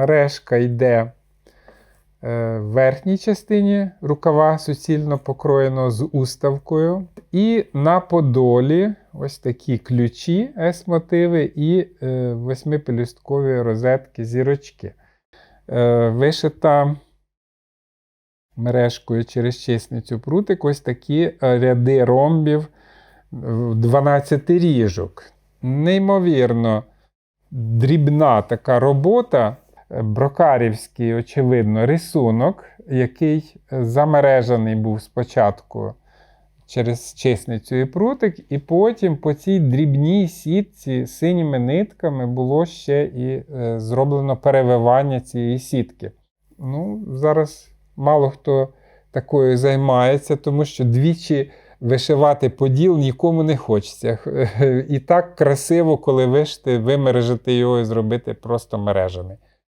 мережка йде е, в верхній частині рукава суцільно покроєно з уставкою. І на подолі ось такі ключі С-мотиви і е, восьмипелюсткові розетки зірочки. Е, вишита мережкою через чесницю прутик ось такі ряди ромбів 12 ріжок. Неймовірно дрібна така робота, брокарівський, очевидно, рисунок, який замережений був спочатку через чесницю і прутик, і потім по цій дрібній сітці синіми нитками було ще і е, зроблено перевивання цієї сітки. Ну, зараз мало хто такою займається, тому що двічі вишивати поділ нікому не хочеться. І так красиво, коли вишити, вимережити його і зробити просто мережений.